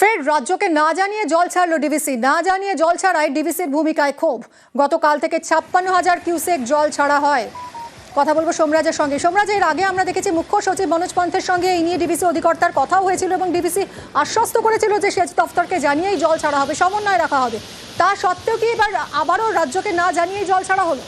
ফের রাজ্যকে না জানিয়ে জল ছাড়লো ডিভিসি না জানিয়ে জল ছাড়ায় ডিভিসির ভূমিকায় ক্ষোভ। গতকাল থেকে ছাপ্পান্ন হাজার কিউসেক জল ছাড়া হয়। কথা বলব সোমরাজের সঙ্গে। সোমরাজ, এর আগে আমরা দেখেছি মুখ্য সচিব মনোজ পন্থের সঙ্গে এই নিয়ে ডিভিসি অধিকর্তার কথাও হয়েছিল এবং ডিভিসি আশ্বস্ত করেছিল যে সেচ দফতরকে জানিয়েই জল ছাড়া হবে, সমন্বয় রাখা হবে। তা সত্ত্বেও কি এবার আবারও রাজ্যকে না জানিয়েই জল ছাড়া হলো?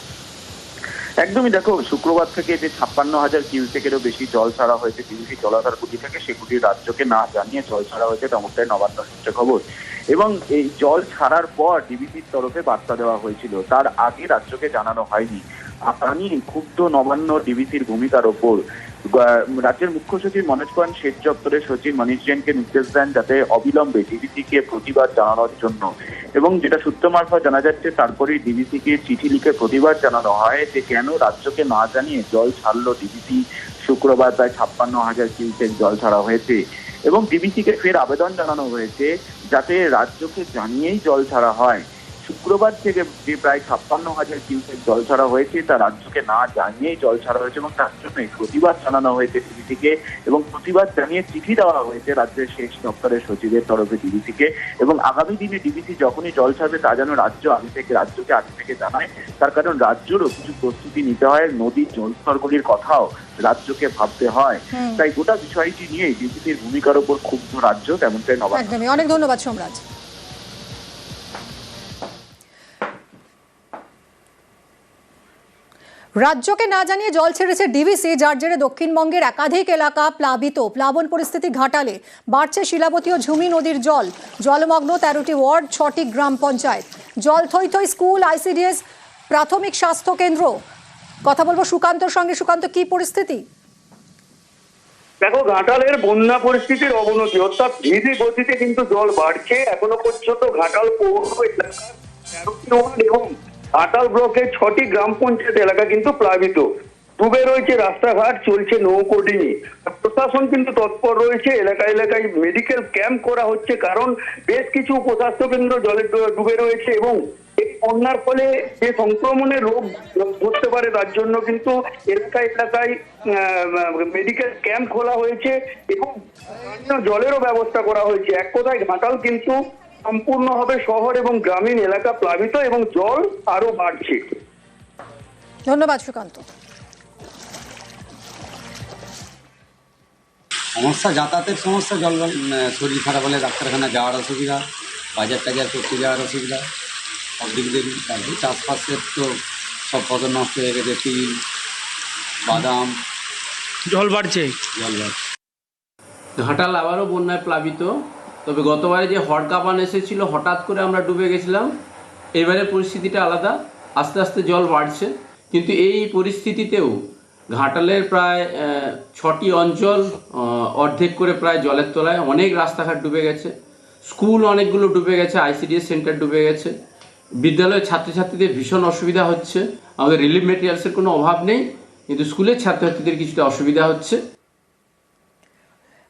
একদমই দেখো, শুক্রবার থেকে যে ছাপ্পান্ন হাজার কিউসেকেরও বেশি জল ছাড়া হয়েছে ডিভিসি জলাধার গুটি থেকে সেগুলি রাজ্যকে না জানিয়ে জল ছাড়া হয়েছে তেমনটাই নবান্ন সূত্রে খবর। এবং এই জল ছাড়ার পর ডিবিসির তরফে বার্তা দেওয়া হয়েছিল। তার আগে রাজ্যকে জানানো হয়নি। নিয়ে ক্ষুব্ধ নবান্ন ডিবিসির ভূমিকার ওপর। রাজ্যের মুখ্য সচিব মনোজ পান সেচ দপ্তরের সচিব মনীষ জৈনকে নির্দেশ দেন যাতে অবিলম্বে ডিবিসিকে প্রতিবাদ জানানোর জন্য। এবং যেটা সূত্র মারফত জানা যাচ্ছে, তারপরেই ডিবিসিকে চিঠি লিখে প্রতিবাদ জানানো হয় যে কেন রাজ্যকে না জানিয়ে জল ছাড়লো ডিবিসি। শুক্রবার প্রায় ছাপ্পান্ন হাজার কিউসেক জল ছাড়া হয়েছে। এবং ডিবিসিকে ফের আবেদন জানানো হয়েছে যাতে রাজ্যকে জানিয়েই জল ছাড়া হয়। শুক্রবার থেকে যে প্রায় ছাপ্পান্ন হাজার কিউসেক জল ছাড়া হয়েছে তা রাজ্যকে না জানিয়েই জল ছাড়া হয়েছে এবং তার জন্য প্রতিবাদ জানানো হয়েছে ডিবিসিকে এবং প্রতিবাদ জানিয়ে চিঠি দেওয়া হয়েছে রাজ্যের সেচ দপ্তরের সচিবের তরফে ডিবিসিকে এবং আগামী দিনে ডিবিসি যখনই জল ছাড়বে তা যেন রাজ্য আগে থেকে রাজ্যকে আগে থেকে জানায়। তার কারণ রাজ্যেরও কিছু প্রস্তুতি নিতে হয় নদীর জলস্তরগুলির কথাও রাজ্যকে ভাবতে হয়। তাই গোটা বিষয়টি নিয়ে ডিবিসির ভূমিকার উপর ক্ষুব্ধ রাজ্য তেমনটাই নবান্ন। অনেক ধন্যবাদ সোমরাজ। রাজ্যকে না জানিয়ে জল ছেড়েছে ডিভিসি যার জেরে দক্ষিণবঙ্গের একাধিক এলাকা প্লাবিত। প্লাবন পরিস্থিতি ঘাটালে বাড়ছে শিলাবতী ও ঝুমি নদীর জল। জলমগ্ন তেরোটি ওয়ার্ড, ছটি গ্রাম পঞ্চায়েত। জল থই থই স্কুল, আইসিডিএস, প্রাথমিক স্বাস্থ্য কেন্দ্র। কথা বলব সুকান্তর সঙ্গে। সুকান্ত, কি পরিস্থিতি? দেখো, ঘাটালের বন্যা পরিস্থিতির অবনতি, অর্থাৎ ধীরে গতিতে কিন্তু জল বাড়ছে। এখনও পর্যন্ত ঘাটাল পৌর এলাকার তেরোটি ওয়ার্ড এবং ঘাটাল ব্লকের ছটি গ্রাম পঞ্চায়েত এলাকা কিন্তু প্লাবিত। ডুবে রয়েছে রাস্তাঘাট, চলছে নৌকোডিনি প্রশাসন কিন্তু তৎপর রয়েছে, এলাকা এলাকায় মেডিকেল ক্যাম্প করা হচ্ছে কারণ বেশ কিছু উপস্বাস্থ্য কেন্দ্র জলে ডুবে রয়েছে এবং এই বন্যার ফলে যে সংক্রমণের রোগ ধরতে পারে তার জন্য কিন্তু এলাকায় এলাকায় মেডিকেল ক্যাম্প খোলা হয়েছে এবং জলেরও ব্যবস্থা করা হয়েছে। এক কথায় ঘাটাল কিন্তু সম্পূর্ণভাবে শহর এবং গ্রামীণ এলাকা প্লাবিত এবং জল আরও বাড়ছে। ধন্যবাদ সুকান্ত। সমস্যা যাতায়াতের সমস্যা জল শরীর খারাপ হলে ডাক্তারখানা যাওয়ার অসুবিধা বাজার টাজার করতে যাওয়ার অসুবিধা সব দিক দিয়ে তারপরে চাষবাসের তো সব ফসল নষ্ট হয়ে গেছে তিল বাদাম। জল বাড়ছে। জল বাড়ছে। ঘাটাল আবারও বন্যায় প্লাবিত। তবে গতবারে যে হড়কাপান এসেছিল, হঠাৎ করে আমরা ডুবে গেছিলাম। এবারে পরিস্থিতিটা আলাদা, আস্তে আস্তে জল বাড়ছে। কিন্তু এই পরিস্থিতিতেও ঘাটালের প্রায় ছটি অঞ্চল অর্ধেক করে প্রায় জলের তলায় অনেক রাস্তাঘাট ডুবে গেছে। স্কুল অনেকগুলো ডুবে গেছে, আইসিডিএস সেন্টার ডুবে গেছে। বিদ্যালয়ের ছাত্রছাত্রীদের ভীষণ অসুবিধা হচ্ছে। আমাদের রিলিফ মেটেরিয়ালসের কোনো অভাব নেই, কিন্তু স্কুলের ছাত্রছাত্রীদের কিছুটা অসুবিধা হচ্ছে।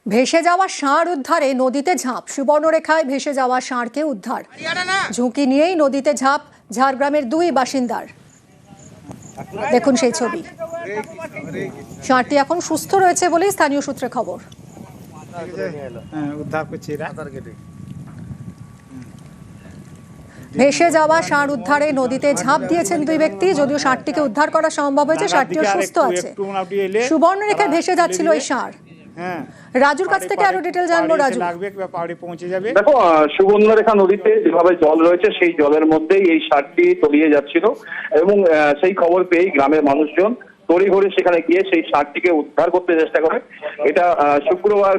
ভেসে যাওয়া ষাঁড় উদ্ধারে নদীতে ঝাঁপ। সুবর্ণরেখায় ভেসে যাওয়া ষাঁড়কে উদ্ধার। ঝুঁকি নিয়েই নদীতে ঝাঁপ, ঝাড়গ্রামের দুই বাসিন্দার। দেখুন সেই ছবি। ষাঁড়টি এখন সুস্থ রয়েছে বলেই স্থানীয় সূত্রে খবর। ভেসে যাওয়া ষাঁড় উদ্ধারে নদীতে ঝাঁপ দিয়েছেন দুই ব্যক্তি, যদিও ষাঁড়টিকে উদ্ধার করা সম্ভব হয়েছে, ষাঁড়টিও সুস্থ আছে। সুবর্ণরেখায় ভেসে যাচ্ছিল ওই ষাঁড়। হ্যাঁ। রাজুর কাছ থেকে আরও ডিটেল জানব রাজু। লাগবে পাহাড়ে পৌঁছে যাবে। দেখো সুবর্ণরেখা নদীতে যেভাবে জল রয়েছে সেই জলের মধ্যেই এই সারটি তলিয়ে যাচ্ছিল এবং আহ, সেই খবর পেয়েই গ্রামের মানুষজন তড়িঘড়ি সেখানে গিয়ে সেই সারটিকে উদ্ধার করতে চেষ্টা করে। এটা আহ, শুক্রবার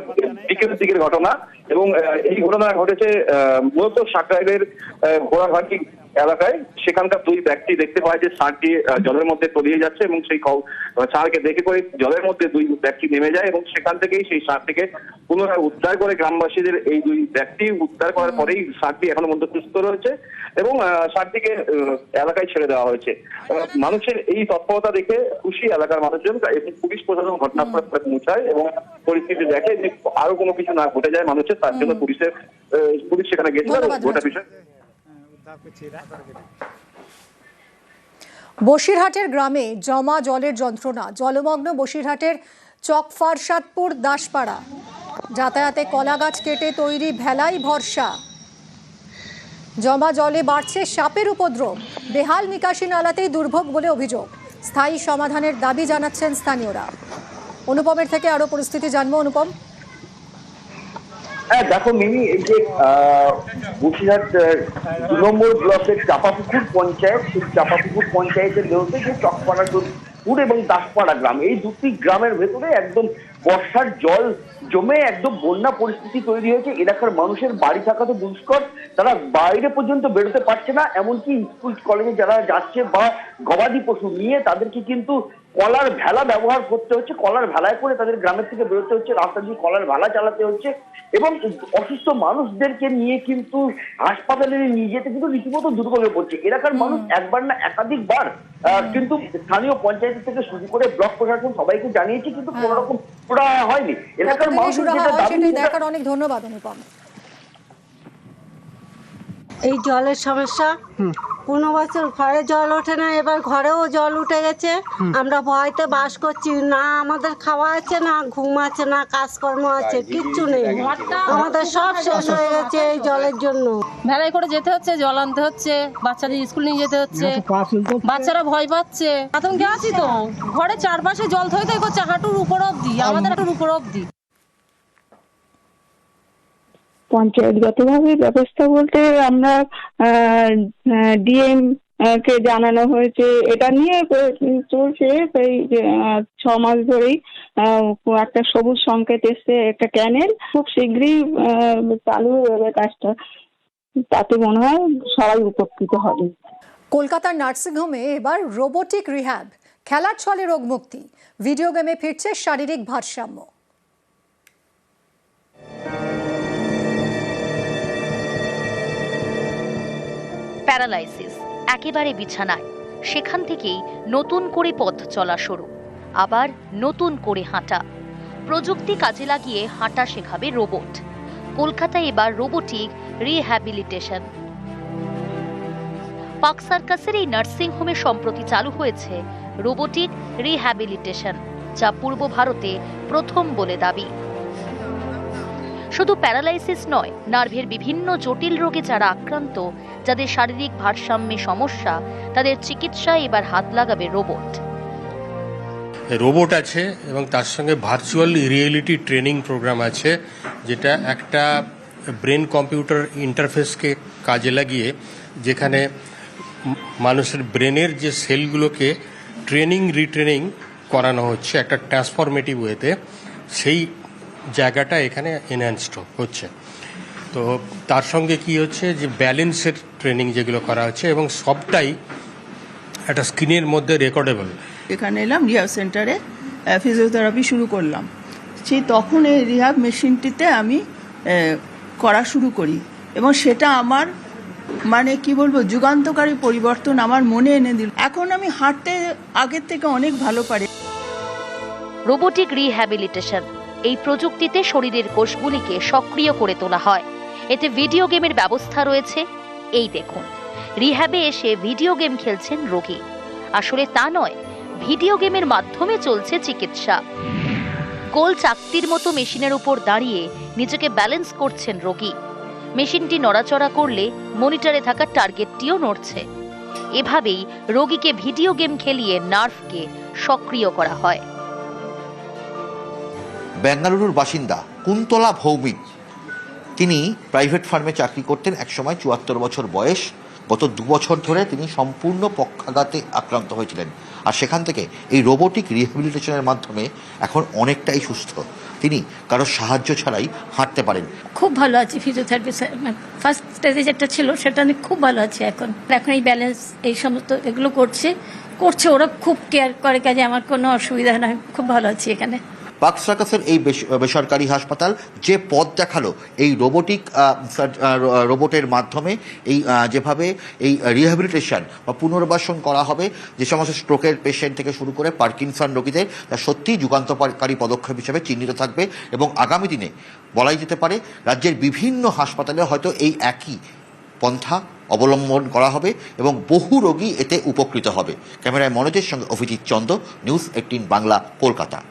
বিকেলের দিকের ঘটনা এবং আহ, এই ঘটনা ঘটেছে আহ, মূলত সাকরাইলের আহ, ঘোড়াঘাটি এলাকায়। সেখানকার দুই ব্যক্তি দেখতে পায় যে আহ, জলের মধ্যে তলিয়ে যাচ্ছে এবং সেই সারকে দেখে করে জলের মধ্যে দুই ব্যক্তি নেমে যায় এবং সেখান থেকেই সেই সারটিকে পুনরায় উদ্ধার করে গ্রামবাসীদের এই দুই ব্যক্তি উদ্ধার করার পরেই ষাঁড়টি এখনও মধ্যে সুস্থ রয়েছে এবং আহ, এলাকায় ছেড়ে দেওয়া হয়েছে। মানুষের এই তৎপরতা দেখে খুশি এলাকার মানুষজন এবং পুলিশ প্রশাসন ঘটনাস্থলে পৌঁছায় এবং পরিস্থিতি দেখে যে আরও কোনো কিছু না ঘটে যায় মানুষের তার জন্য পুলিশের পুলিশ সেখানে গেছিল গোটা বিষয় হ্যাঁ, উদ্ধার করছে এরা বসিরহাটের গ্রামে জমা জলের যন্ত্রণা, জলমগ্ন বসিরহাটের চকফারসাদপুর দাসপাড়া। যাতায়াতে কলা গাছ কেটে তৈরি ভেলাই ভরসা। জমা জলে বাড়ছে সাপের উপদ্রব, বেহাল নিকাশি নালাতেই দুর্ভোগ বলে অভিযোগ। স্থায়ী সমাধানের দাবি জানাচ্ছেন স্থানীয়রা। অনুপমের থেকে আরও পরিস্থিতি জানব। অনুপম? হ্যাঁ দেখো মিনি এই যে বসিরহাট দু নম্বর ব্লকের চাপাপুকুর পঞ্চায়েত, সেই চাপাপুকুর পঞ্চায়েতের বিরুদ্ধে যে চকপাড়া পুর এবং দাসপাড়া গ্রাম, এই দুটি গ্রামের ভেতরে একদম বর্ষার জল জমে একদম বন্যা পরিস্থিতি তৈরি হয়েছে এলাকার মানুষের বাড়ি থাকা তো দুষ্কর তারা বাইরে পর্যন্ত বেরোতে পারছে না এমনকি স্কুল কলেজে যারা যাচ্ছে বা গবাদি পশু নিয়ে তাদেরকে কিন্তু কলার ভেলা ব্যবহার করতে হচ্ছে কলার ভেলায় করে তাদের গ্রামের থেকে বেরোতে হচ্ছে রাস্তা দিয়ে কলার ভেলা চালাতে হচ্ছে এবং অসুস্থ মানুষদেরকে নিয়ে কিন্তু হাসপাতালে নিয়ে যেতে কিন্তু রীতিমতো দুর্বলে পড়ছে। এলাকার মানুষ একবার না একাধিকবার আহ, কিন্তু স্থানীয় পঞ্চায়েত থেকে শুরু করে ব্লক প্রশাসন সবাইকে জানিয়েছে কিন্তু কোনো রকম সুরা হয়নি। এলাকার কতদিনে যেটা দাবি দেখার অনেক ধন্যবাদ অনুপম এই জলের সমস্যা? কোনো বছর ঘরে জল ওঠে না এবার ঘরেও জল উঠে গেছে। আমরা ভয়তে বাস করছি না আমাদের খাওয়া আছে না ঘুম আছে না কাজকর্ম আছে কিচ্ছু নেই। আমাদের সব শেষ হয়ে গেছে এই জলের জন্য। ভেলাই করে যেতে হচ্ছে জল আনতে হচ্ছে বাচ্চাদের স্কুল নিয়ে যেতে হচ্ছে। বাচ্চারা ভয় পাচ্ছে। আতঙ্কে আছি তো। ঘরে চারপাশে জল থই থই করছে হাঁটুর উপর অব্দি আমাদের হাঁটুর উপর অব্দি পঞ্চায়েতগতভাবে ব্যবস্থা বলতে আমরা ডিএম কে জানানো হয়েছে এটা নিয়ে চলছে যে, ছ মাস ধরেই একটা সবুজ সংকেত এসছে একটা ক্যানেল খুব শীঘ্রই চালু যাবে কাজটা। তাতে মনে হয় সবাই উপকৃত হবে। কলকাতার নার্সিংহোমে এবার রোবোটিক রিহ্যাব খেলার ছলে রোগ মুক্তি ভিডিও গেমে ফিরছে শারীরিক ভারসাম্য। প্যারালাইসিস, একেবারে বিছানায়। সেখান থেকেই নতুন করে পথ চলা শুরু, আবার নতুন করে হাঁটা। প্রযুক্তি কাজে লাগিয়ে হাঁটা শেখাবে রোবট। কলকাতায় এবার রোবোটিক রিহ্যাবিলিটেশন। পাক সার্কাসের এই নার্সিং হোমে সম্প্রতি চালু হয়েছে রোবোটিক রিহ্যাবিলিটেশন, যা পূর্ব ভারতে প্রথম বলে দাবি। শুধু প্যারালাইসিস নয়, নার্ভের বিভিন্ন জটিল রোগে যারা আক্রান্ত যাদের শারীরিক ভারসাম্যে সমস্যা, তাদের চিকিৎসায় এবার হাত লাগাবে রোবট। রোবট আছে এবং তার সঙ্গে ভার্চুয়াল রিয়েলিটি ট্রেনিং প্রোগ্রাম আছে, যেটা একটা ব্রেন কম্পিউটার ইন্টারফেসকে কাজে লাগিয়ে যেখানে মানুষের ব্রেনের যে সেলগুলোকে ট্রেনিং রিট্রেনিং করানো হচ্ছে, একটা ট্রান্সফরমেটিভ ওয়েতে সেই জায়গাটা এখানে এনহ্যান্সড হচ্ছে। তো তার সঙ্গে কি হচ্ছে যে ব্যালেন্সের ট্রেনিং যেগুলো করা হচ্ছে এবং সবটাই একটা স্ক্রিনের মধ্যে রেকর্ডেবল। এখানে এলাম রিহাব সেন্টারে ফিজিওথেরাপি শুরু করলাম। সেই তখন এই রিহাব মেশিনটিতে আমি করা শুরু করি এবং সেটা আমার মানে কি বলব যুগান্তকারী পরিবর্তন আমার মনে এনে দিল। এখন আমি হাঁটতে আগের থেকে অনেক ভালো পারি। রোবোটিক রিহ্যাবিলিটেশন এই প্রযুক্তিতে শরীরের কোষগুলিকে সক্রিয় করে তোলা হয়। এতে ভিডিও গেমের ব্যবস্থা রয়েছে। এই দেখুন, রিহ্যাবে এসে ভিডিও গেম খেলছেন রোগী। আসলে তা নয়, ভিডিও গেমের মাধ্যমে চলছে চিকিৎসা। গোল চাকতির মতো মেশিনের উপর দাঁড়িয়ে নিজেকে ব্যালেন্স করছেন রোগী। মেশিনটি নড়াচড়া করলে মনিটরে থাকা টার্গেটটিও নড়ছে। এভাবেই রোগীকে ভিডিও গেম খেলিয়ে নার্ভকে সক্রিয় করা হয়। বেঙ্গালুরুর বাসিন্দা কুন্তলা ভৌমিক তিনি প্রাইভেট ফার্মে চাকরি করতেন একসময় চুয়াত্তর বছর বয়স। গত দু বছর ধরে তিনি সম্পূর্ণ পক্ষাঘাতে আক্রান্ত হয়েছিলেন। আর সেখান থেকে এই রোবোটিক রিহ্যাবিলিটেশনের মাধ্যমে এখন অনেকটাই সুস্থ। তিনি কারও সাহায্য ছাড়াই হাঁটতে পারেন। খুব ভালো আছি ফিজিওথেরাপি ফার্স্ট স্টেজে যেটা ছিল সেটা আমি খুব ভালো আছি এখন। এখন এই ব্যালেন্স এই সমস্ত এগুলো করছে। করছে, ওরা খুব কেয়ার করে, কাজে আমার কোনো অসুবিধা নয় খুব ভালো আছি এখানে। পাক সার্কাসের এই বেস- বেসরকারি হাসপাতাল যে পথ দেখাল, এই রোবোটিক রোবটের মাধ্যমে এই যেভাবে এই রিহ্যাবিলিটেশন বা পুনর্বাসন করা হবে, যে সমস্ত স্ট্রোকের পেশেন্ট থেকে শুরু করে পার্কিনসন রোগীদের, তা সত্যিই যুগান্তকারী পদক্ষেপ হিসেবে চিহ্নিত থাকবে এবং আগামী দিনে বলাই যেতে পারে, রাজ্যের বিভিন্ন হাসপাতালে হয়তো এই একই পন্থা অবলম্বন করা হবে এবং বহু রোগী এতে উপকৃত হবে। ক্যামেরায় মনোজের সঙ্গে অভিজিৎ চন্দ, নিউজ এইটিন বাংলা, কলকাতা।